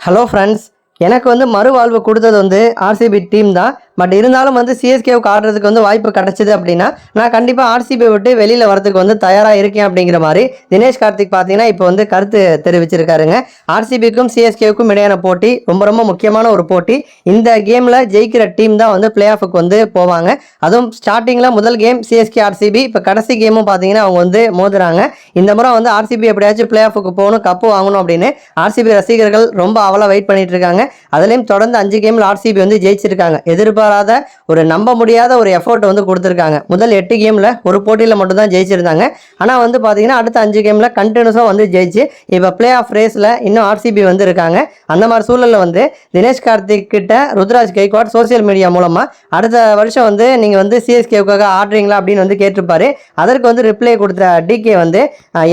Hello friends எனக்கு வந்து மறுவாழ்வு கொடுத்தது வந்து ஆர்சிபி டீம் தான். பட் இருந்தாலும் வந்து சிஎஸ்கேவுக்கு ஆடுறதுக்கு வந்து வாய்ப்பு கிடைச்சிது அப்படின்னா நான் கண்டிப்பாக ஆர்சிபி விட்டு வெளியில் வரதுக்கு வந்து தயாராக இருக்கேன் அப்படிங்கிற மாதிரி தினேஷ் கார்த்திக் பார்த்தீங்கன்னா இப்போ வந்து கருத்து தெரிவிச்சிருக்காருங்க. ஆர்சிபிக்கும் சிஎஸ்கேவுக்கும் இடையான போட்டி ரொம்ப ரொம்ப முக்கியமான ஒரு போட்டி. இந்த கேமில் ஜெயிக்கிற டீம் தான் வந்து பிளே ஆஃபுக்கு வந்து போவாங்க. அதுவும் ஸ்டார்டிங்கில் முதல் கேம் சிஎஸ்கே ஆர்சிபி இப்போ கடைசி கேமும் பார்த்தீங்கன்னா அவங்க வந்து மோதுறாங்க. இந்த முறை வந்து ஆர்சிபி எப்படியாச்சும் பிளே ஆஃபுக்கு போகணும் கப்பு வாங்கணும் அப்படின்னு ஆர்சிபி ரசிகர்கள் ரொம்ப அவலாக வெயிட் பண்ணிட்டு இருக்காங்க. அதுலேயும் தொடர்ந்து அஞ்சு கேமில் ஆர்சிபி வந்து ஜெயிச்சிருக்காங்க. எதிர்பாராத ஒரு நம்ப முடியாத ஒரு எஃபோர்ட் வந்து கொடுத்துருக்காங்க. முதல் எட்டு கேமில் ஒரு போட்டியில் மட்டும்தான் ஜெயிச்சிருந்தாங்க. ஆனால் வந்து பார்த்தீங்கன்னா அடுத்த அஞ்சு கேமில் கண்டினியூஸாக வந்து ஜெயிச்சு இப்போ பிளே ஆஃப் ரேஸில் இன்னும் ஆர்சிபி வந்து இருக்காங்க. அந்த மாதிரி சூழலில் வந்து தினேஷ் கார்த்திக் கிட்ட ருத்ராஜ் கைக்வாட் சோசியல் மீடியா மூலமாக அடுத்த வருஷம் வந்து நீங்கள் வந்து சிஎஸ்கேவுக்காக ஆடுறீங்களா அப்படின்னு வந்து கேட்டிருப்பாரு. அதற்கு வந்து ரிப்ளை கொடுத்த டிகே வந்து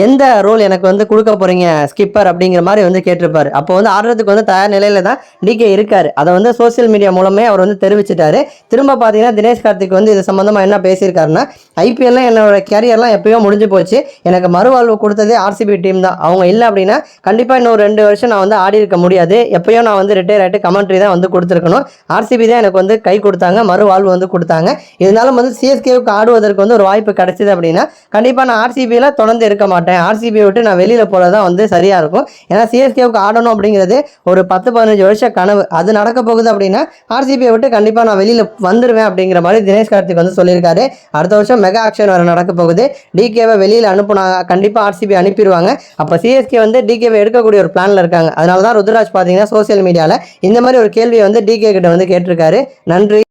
எந்த ரோல் எனக்கு வந்து கொடுக்க போகிறீங்க ஸ்கிப்பர் அப்படிங்கிற மாதிரி வந்து கேட்டிருப்பாரு. அப்போ வந்து ஆடுறதுக்கு வந்து தயார் நிலையில தான் டிகே இருக்காரு. அதை வந்து சோசியல் மீடியா மூலமே அவர் வந்து பேசிட்டாரு. திரும்ப பார்த்தீங்கன்னா தினேஷ் கார்த்திக் வந்து இது சம்மந்தமாக என்ன பேசியிருக்காருன்னா ஐபிஎல்லாம் என்னோட கேரியர்லாம் எப்பயோ முடிஞ்சு போச்சு. எனக்கு மறுவாழ்வு கொடுத்ததே ஆர்சிபி டீம் தான். அவங்க இல்லை அப்படின்னா கண்டிப்பாக இன்னும் ரெண்டு வருஷம் நான் வந்து ஆடி இருக்க முடியாது. எப்பயோ நான் வந்து ரிட்டையர் ஆகிட்டு கமெண்ட்ரி தான் வந்து கொடுத்துருக்கணும். ஆர்சிபி தான் எனக்கு வந்து கை கொடுத்தாங்க மறுவாழ்வு வந்து கொடுத்தாங்க. இருந்தாலும் வந்து சிஎஸ்கேவுக்கு ஆடுவதற்கு வந்து ஒரு வாய்ப்பு கிடைச்சிது அப்படின்னா கண்டிப்பாக நான் ஆர்சிபியில் தொடர்ந்து இருக்க மாட்டேன். ஆர்சிபி விட்டு நான் வெளியில் போகிறது தான் வந்து சரியாக இருக்கும். ஏன்னா சிஎஸ்கேவுக்கு ஆடணும் அப்படிங்கிறது ஒரு பத்து பதினஞ்சு வருஷ கனவு. அது நடக்க போகுது அப்படின்னா ஆர்சிபியை விட்டு கண்டிப்பாக நான் வெளியில் வந்துடுவேன் அப்படிங்கிற மாதிரி தினேஷ் கார்த்திக் வந்து சொல்லியிருக்காரு. அடுத்த வருஷம் மெகா ஆக்ஷன் வர நடக்க போகுது. டிகேவை வெளியில் அனுப்புனா கண்டிப்பாக ஆர்சிபி அனுப்பிடுவாங்க. அப்போ சிஎஸ்கே வந்து டிகேவை எடுக்கக்கூடிய ஒரு பிளானில் இருக்காங்க. அதனால தான் ருத்ராஜ் பார்த்தீங்கன்னா சோசியல் மீடியாவில் இந்த மாதிரி ஒரு கேள்வியை வந்து டிகே கிட்ட வந்து கேட்டிருக்காரு. நன்றி.